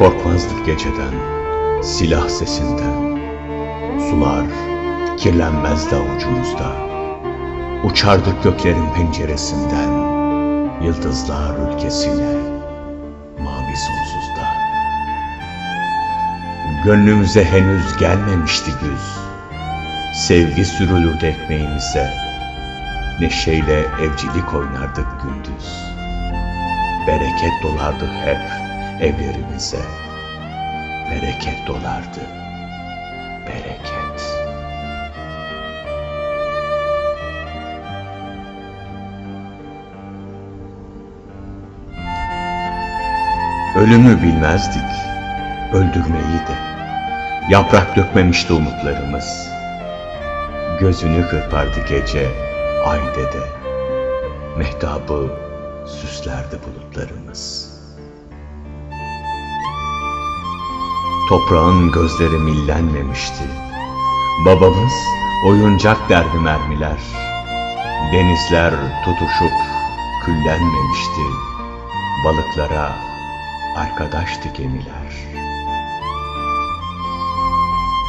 Korkmazdık geceden, silah sesinden. Sular kirlenmezdi avucumuzda. Uçardık göklerin penceresinden. Yıldızlar ülkesine, mavi sonsuzda. Gönlümüze henüz gelmemişti güz. Sevgi sürülürdü ekmeğimize. Neşeyle evcilik oynardık gündüz. Bereket dolardı hep evlerimize. Bereket dolardı. Bereket. Ölümü bilmezdik, öldürmeyi de. Yaprak dökmemişti umutlarımız. Gözünü kırpardı gece, ay dede. Mehtabı süslerdi bulutlarımız. Toprağın gözleri millenmemişti. Babamız oyuncak derdi mermiler. Denizler tutuşup küllenmemişti. Balıklara arkadaştı gemiler.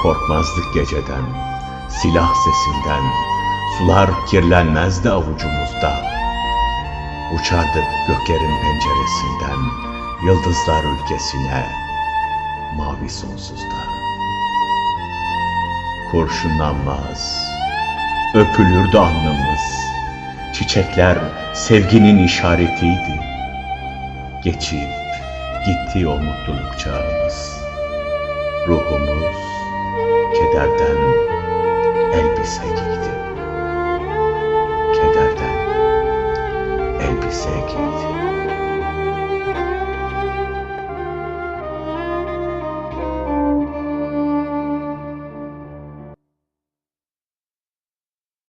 Korkmazdık geceden, silah sesinden, sular kirlenmezdi avucumuzda. Uçardık göklerin penceresinden, yıldızlar ülkesine, mavi sonsuzda. Kurşunlanmaz, öpülürdü alnımız, çiçekler sevginin işaretiydi. Geçip gitti o mutluluk çağımız. Ruhumuz kederden elbise giydi. Kederden elbise giydi.